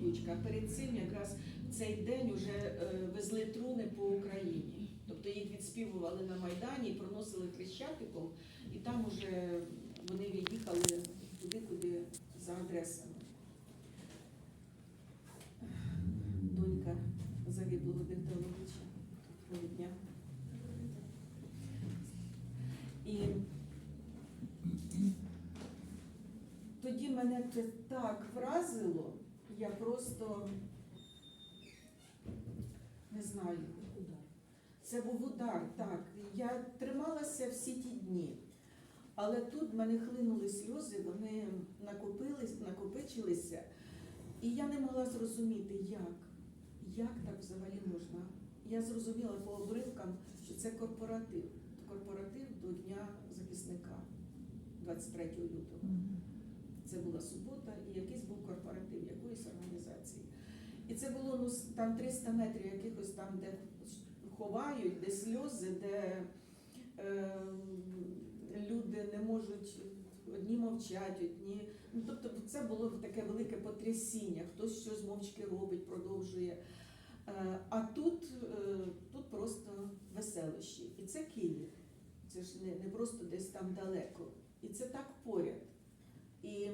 сердючка. Перед цим якраз в цей день вже е, везли труни по Україні. Тобто їх відспівували на Майдані, проносили хрещатиком, і там уже вони від'їхали туди, куди за адресами. Донька загиблого Денталовича дня. І тоді мене це так вразило, просто не знаю. Це був удар, так. Я трималася всі ті дні. Але тут в мене хлинули сльози, вони накопились, накопичилися, і я не могла зрозуміти, як. Як так взагалі можна? Я зрозуміла по обривкам, що це корпоратив. Корпоратив до Дня захисника 23 лютого. Це була субота, і якийсь був корпоратив якоїсь організації. І це було ну, там 300 метрів якихось там, де ховають, де сльози, де е, люди не можуть одні мовчать, одні. Ну, тобто це було таке велике потрясіння. Хтось щось мовчки робить, продовжує. Е, А тут, е, тут просто веселощі. І це Київ. Це ж не, не просто десь там далеко. І це так поряд. І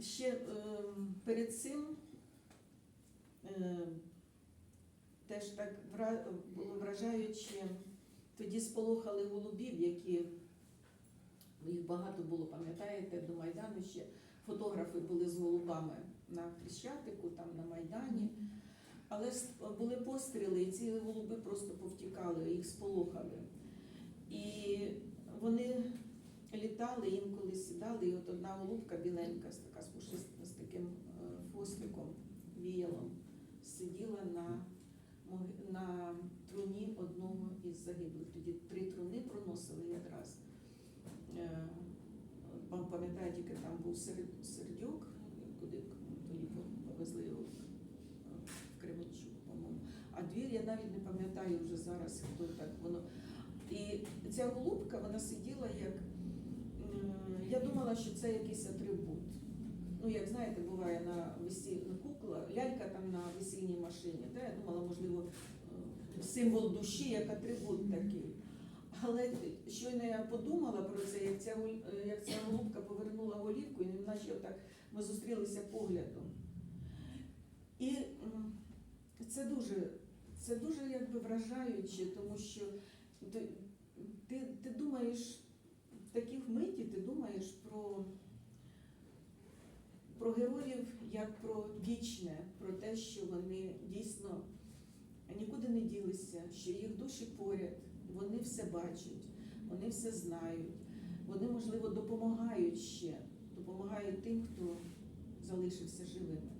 ще е, перед цим е, теж так було вражаюче, тоді сполохали голубів, які їх багато було, пам'ятаєте, до Майдану ще фотографи були з голубами на Хрещатику, там на Майдані. Але були постріли, і ці голуби просто повтікали, їх сполохали. І вони літали, інколи сідали, і от одна голубка біленька, з така з таким е, віялом, сиділа на, на труні одного із загиблих. Тоді три труни проносили якраз. Е, пам- Пам'ятаю, тільки там був Сер- Сердюк, куди тоді повезли його в Кременчук, по-моєму. А двір я навіть не пам'ятаю вже зараз, хто так воно. І ця голубка, вона сиділа як. М, Я думала, що це якийсь атрибут. Ну, як знаєте, буває на весіль... ну, кукла, лялька там на весільній машині. Та я думала, можливо, е, символ душі як атрибут такий. Але щойно я подумала про це, як ця, е, як ця голубка повернула голівку, і наче отак ми зустрілися поглядом. І це дуже, це дуже якби вражаюче, тому що ти, ти, ти думаєш таких миті, ти думаєш про, про героїв як про вічне, про те, що вони дійсно нікуди не ділися, що їх душі поряд, вони все бачать, вони все знають, вони, можливо, допомагають ще, допомагають тим, хто залишився живими.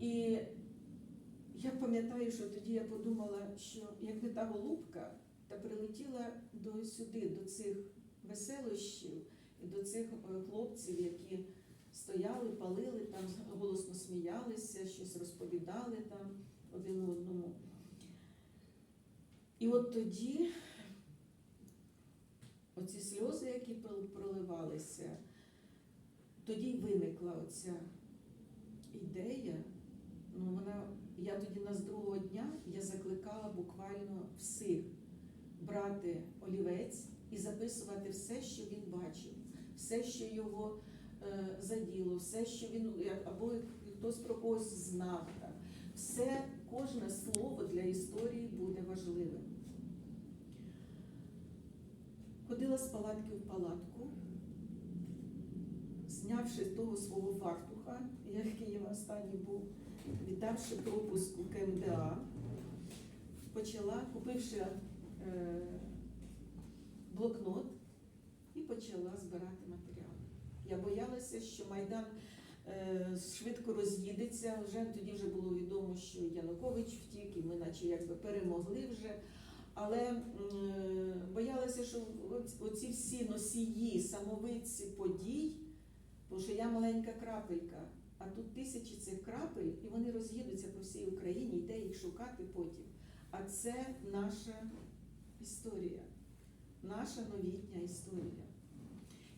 І я пам'ятаю, що тоді я подумала, що якби та голубка та прилетіла до сюди, до цих веселощів до цих е, хлопців, які стояли, палили там, голосно сміялися, щось розповідали там один одному. І от тоді оці сльози, які проливалися, тоді виникла оця ідея. Ну, вона, я тоді на з другого дня я закликала буквально всіх брати олівець і записувати все, що він бачив, все, що його е, заділо, все, що він або хтось про когось знав. Так. Все, кожне слово для історії буде важливим. Ходила з палатки в палатку, знявши того свого фартуха, який я останній був, віддавши пропуск у КМДА, почала, купивши е, блокнот і почала збирати матеріали. Я боялася, що Майдан е, швидко роз'їдеться. Вже тоді вже було відомо, що Янукович втік, і ми наче якби перемогли вже. Але боялася, що оці всі носії, самовидці подій, тому що я маленька крапелька, а тут тисячі цих крапель, і вони роз'їдуться по всій Україні, йде їх шукати потім. А це наша історія, наша новітня історія.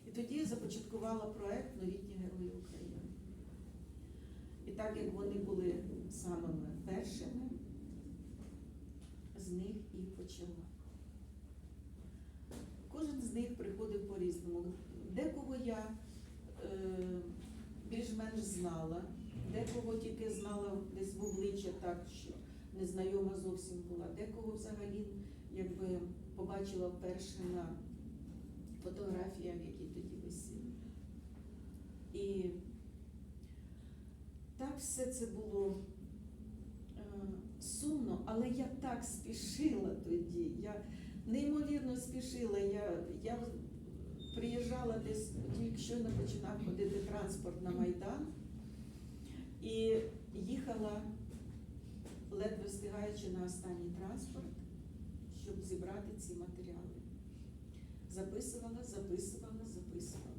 І тоді започаткувала проект Новітні Герої України. І так як вони були самими першими, з них і почала. Кожен з них приходив по-різному. Декого я е, більш-менш знала, декого тільки знала десь в обличчя так, що незнайома зовсім була, декого взагалі якби побачила вперше на фотографіях, які тоді висіли. І так все це було е, сумно, але я так спішила тоді. Я неймовірно спішила. Я, я приїжджала десь, тільки щойно починав ходити транспорт на Майдан і їхала, ледве встигаючи на останній транспорт, щоб зібрати ці матеріали. Записувала, записувала, записувала,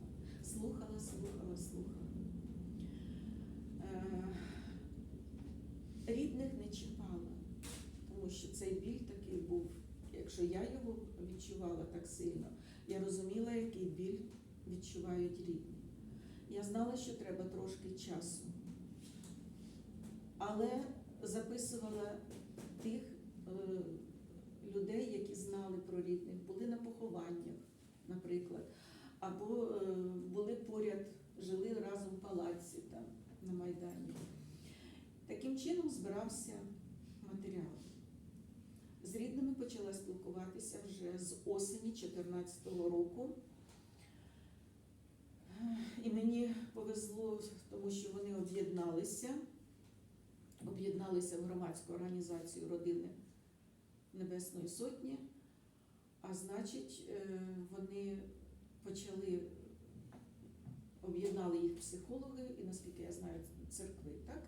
слухала, слухала, слухала. Е, Рідних не чіпала, тому що цей біль такий був. Якщо я його відчувала так сильно, я розуміла, який біль відчувають рідні. Я знала, що треба трошки часу, але записувала тих е, людей, які знали про рідних, були на похованнях, наприклад, або е, були поряд, жили разом в палаці там на Майдані. Таким чином збирався матеріал. З рідними почала спілкуватися вже з осені 2014 року. І мені повезло, тому що вони об'єдналися, об'єдналися в громадську організацію родини Небесної Сотні, а значить, е, вони почали, об'єднали їх психологи, і наскільки я знаю, церкви, так?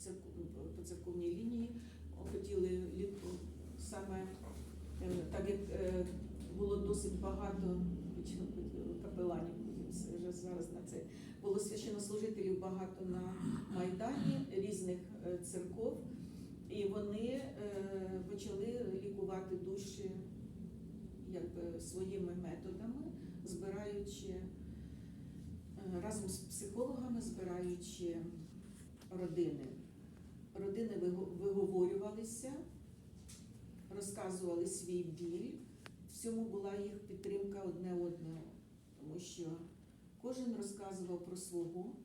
Церк- По церковній лінії хотіли саме е, так як е, було досить багато капеланів, вже зараз на це було священнослужителів багато на Майдані різних церков, і вони почали лікувати душі якби своїми методами, збираючи е, разом з психологами, збираючи родини. Родини виговорювалися, розказували свій біль. В цьому була їх підтримка одне одного, тому що кожен розказував про свого,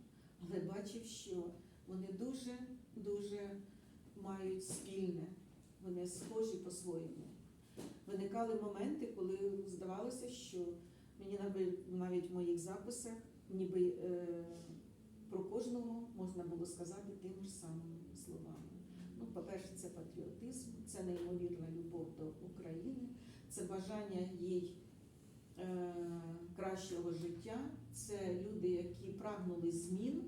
але бачив, що вони дуже дуже мають спільне, вони схожі по-своєму. Виникали моменти, коли здавалося, що мені навіть, в моїх записах ніби е, про кожного можна було сказати тими ж самими словами. Ну, по-перше, це патріотизм, це неймовірна любов до України, це бажання їй е, кращого життя, це люди, які прагнули змін,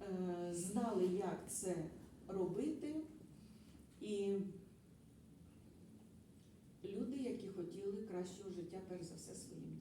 е, знали, як це робити, і люди, які хотіли кращого життя, перш за все, своїм.